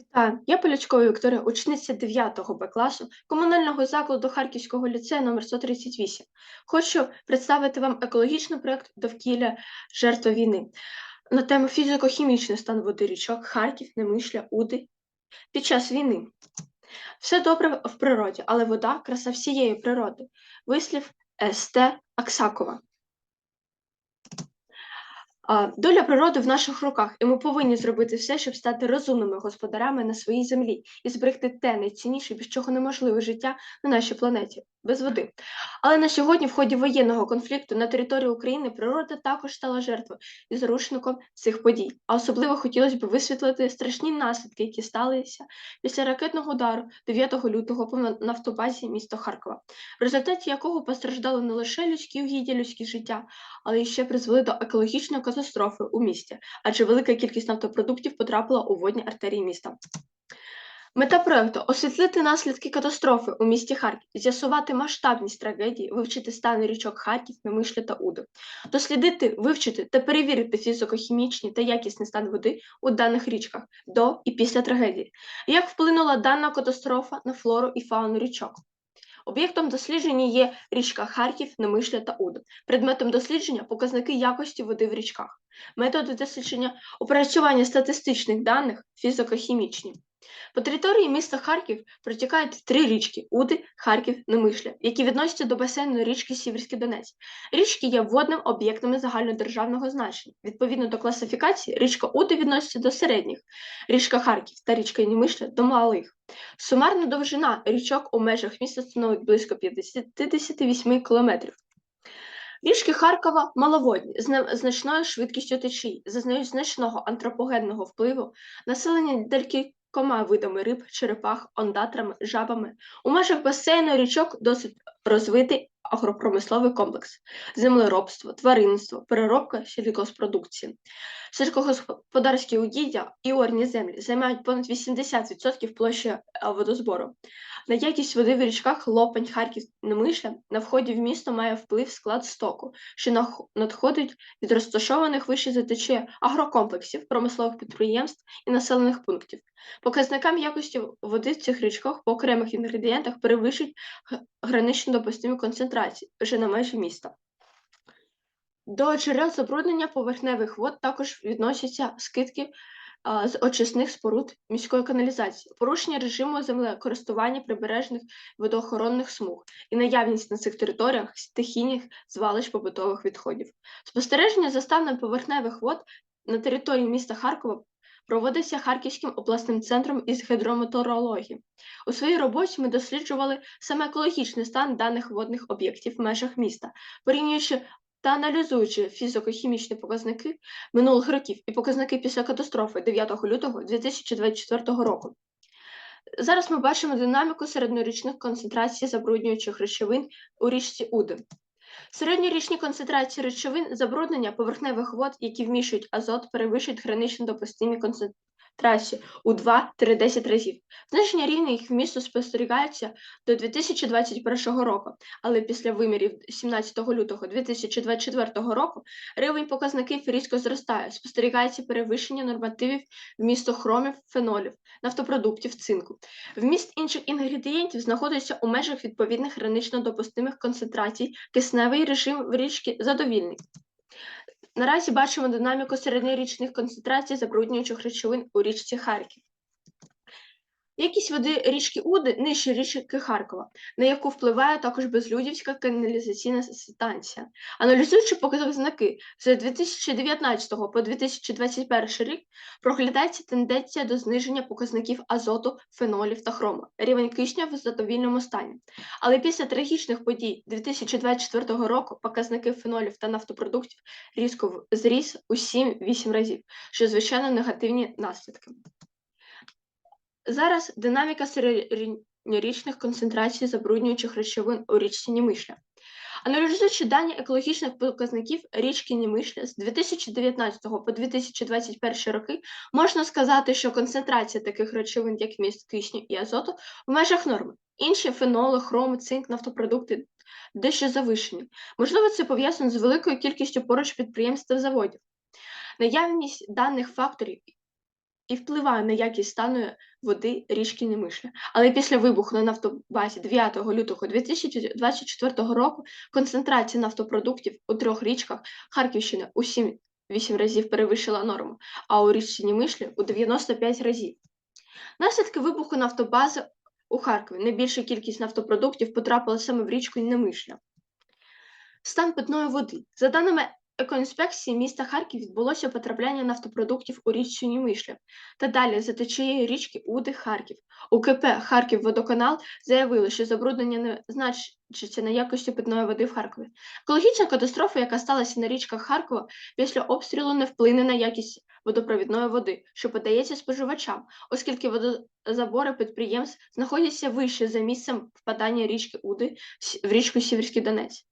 Вітаю, я Полячкова Вікторія, учениця 9 Б класу комунального закладу Харківського ліцею номер 138. Хочу представити вам екологічний проєкт довкілля жертва війни на тему фізико-хімічний стан води річок Харків, Немишля, Уди під час війни. Все добре в природі, але вода краса всієї природи. Вислів С.Т. Аксакова. Доля природи в наших руках, і ми повинні зробити все, щоб стати розумними господарями на своїй землі і зберегти те найцінніше, без чого неможливе життя на нашій планеті без води. Але на сьогодні, в ході воєнного конфлікту на території України, природа також стала жертвою і заручником цих подій. А особливо хотілося б висвітлити страшні наслідки, які сталися після ракетного удару 9 лютого по нафтобазі міста Харкова, в результаті якого постраждали не лише людські угіддя, людські життя, але й ще призвели до екологічної катастрофи у місті, адже велика кількість нафтопродуктів потрапила у водні артерії міста. Мета проекту освітлити наслідки катастрофи у місті Харків, з'ясувати масштабність трагедії, вивчити стани річок Харків, Немишля та Уди, дослідити, вивчити та перевірити фізико-хімічні та якісний стан води у даних річках до і після трагедії, як вплинула дана катастрофа на флору і фауну річок. Об'єктом дослідження є річка Харків, Немишля та Уди. Предметом дослідження показники якості води в річках, методи дослідження опрацювання статистичних даних фізико-хімічні. По території міста Харків протікають три річки Уди, Харків, Немишля, які відносяться до басейну річки Сіверський Донець. Річки є водним об'єктами загальнодержавного значення. Відповідно до класифікації, річка Уди відноситься до середніх, річка Харків та річка Немишля до малих. Сумарна довжина річок у межах міста становить близько 58 кілометрів. Річки Харкова маловодні, з значною швидкістю течії, зазнають значного антропогенного впливу, населення декількома видами риб, черепах, ондатрами, жабами. У межах басейну річок досить розвитий агропромисловий комплекс, землеробство, тваринство, переробка сільгоспродукції. Сільськогосподарські угіддя і орні землі займають понад 80% площі е, водозбору. На якість води в річках Лопань, Харків, Немишля на вході в місто має вплив склад стоку, що надходить від розташованих вище за течією агрокомплексів, промислових підприємств і населених пунктів. Показникам якості води в цих річках по окремих інгредієнтах перевищують гранично допустимі концентрації вже на межі міста. До джерел забруднення поверхневих вод також відносяться скидки з очисних споруд міської каналізації, порушення режиму землекористування прибережних водоохоронних смуг і наявність на цих територіях стихійних звалищ побутових відходів. Спостереження за станом поверхневих вод на території міста Харкова проводився Харківським обласним центром із гідрометеорології. У своїй роботі ми досліджували саме екологічний стан даних водних об'єктів в межах міста, порівнюючи та аналізуючи фізико-хімічні показники минулих років і показники після катастрофи 9 лютого 2024 року. Зараз ми бачимо динаміку середньорічних концентрацій забруднюючих речовин у річці Уди. Середньорічні концентрації речовин забруднення поверхневих вод, які вмішують азот, перевищують гранично допустимі трасі у 2-10 разів. Зниження рівня їх вмісту спостерігається до 2021 року, але після вимірів 17 лютого 2024 року рівень показників різко зростає, спостерігається перевищення нормативів вмісту хромів, фенолів, нафтопродуктів, цинку. Вміст інших інгредієнтів знаходиться у межах відповідних гранично допустимих концентрацій, кисневий режим в річці задовільний. Наразі бачимо динаміку середньорічних концентрацій забруднюючих речовин у річці Харків. Якість води річки Уди нижче річки Харкова, на яку впливає також безлюдівська каналізаційна станція. Аналізуючи показники з 2019 по 2021 рік, проглядається тенденція до зниження показників азоту, фенолів та хрому, рівень кисня в задовільному стані. Але після трагічних подій 2024 року показники фенолів та нафтопродуктів різко зріс у 7-8 разів, що звичайно негативні наслідки. Зараз динаміка середньорічних концентрацій забруднюючих речовин у річці Німишля. Аналізуючи дані екологічних показників річки Німишля з 2019 по 2021 роки, можна сказати, що концентрація таких речовин, як міст кисню і азоту, в межах норми. Інші феноли, хром, цинк, нафтопродукти дещо завишені. Можливо, це пов'язано з великою кількістю поруч підприємств та заводів. Наявність даних факторів і впливає на якість стану води річки Немишля. Але після вибуху на нафтобазі 9 лютого 2024 року концентрація нафтопродуктів у трьох річках Харківщини у 7 8 разів перевищила норму, а у річці Немишлі у 95 разів. Наслідки вибуху нафтобази у Харкові найбільша кількість нафтопродуктів потрапила саме в річку Немишля. Стан питної води. За даними екоінспекції міста Харків відбулося потрапляння нафтопродуктів у річці Немишля та далі за течією річки Уди Харків. У КП Харків Водоканал заявили, що забруднення не значиться на якості питної води в Харкові. Екологічна катастрофа, яка сталася на річках Харкова після обстрілу, не вплине на якість водопровідної води, що подається споживачам, оскільки водозабори підприємств знаходяться вище за місцем впадання річки Уди в річку Сіверський Донець.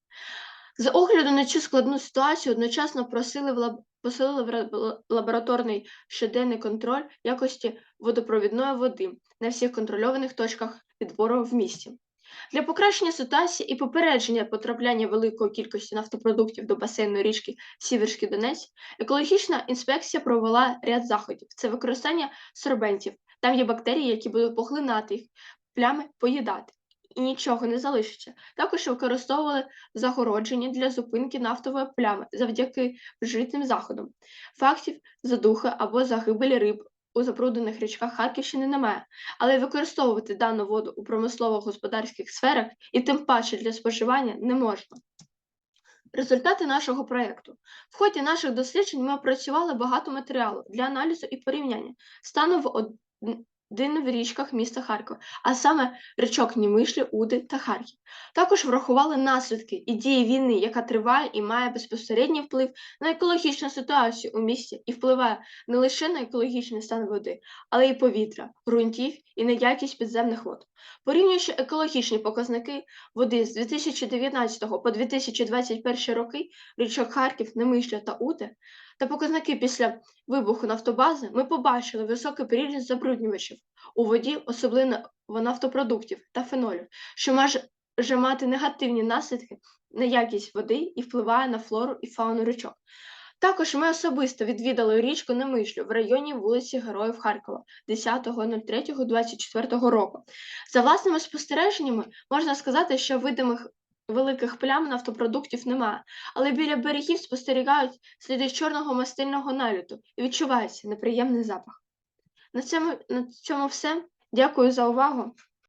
З огляду на цю складну ситуацію одночасно просили в лаб... посилили в лабораторний щоденний контроль якості водопровідної води на всіх контрольованих точках відбору в місті. Для покращення ситуації і попередження потрапляння великої кількості нафтопродуктів до басейну річки Сіверський Донець, екологічна інспекція провела ряд заходів. Це використання сорбентів. Там є бактерії, які будуть поглинати їх, плями поїдати. І нічого не залишиться. Також використовували загородження для зупинки нафтової плями завдяки вжитим заходам. Фактів задухи або загибелі риб у запруднених річках Харківщини немає, але використовувати дану воду у промислово-господарських сферах і тим паче для споживання не можна. Результати нашого проєкту. В ході наших досліджень ми опрацювали багато матеріалу для аналізу і порівняння стану в один в річках міста Харкова, а саме річок Німишлі, Уди та Харків. Також врахували наслідки і дії війни, яка триває і має безпосередній вплив на екологічну ситуацію у місті і впливає не лише на екологічний стан води, але й повітря, ґрунтів і на якість підземних вод. Порівнюючи екологічні показники води з 2019 по 2021 роки річок Харків, Немишля та Уди та показники після вибуху нафтобази, ми побачили високий приріст забруднювачів у воді, особливо нафтопродуктів та фенолю, що може мати негативні наслідки на якість води і впливає на флору і фауну річок. Також ми особисто відвідали річку Немишлю в районі вулиці Героїв Харкова 10.03.24 року. За власними спостереженнями можна сказати, що видимих великих плям нафтопродуктів немає, але біля берегів спостерігають сліди чорного мастильного наліту і відчувається неприємний запах. На цьому, на цьому все. Дякую за увагу.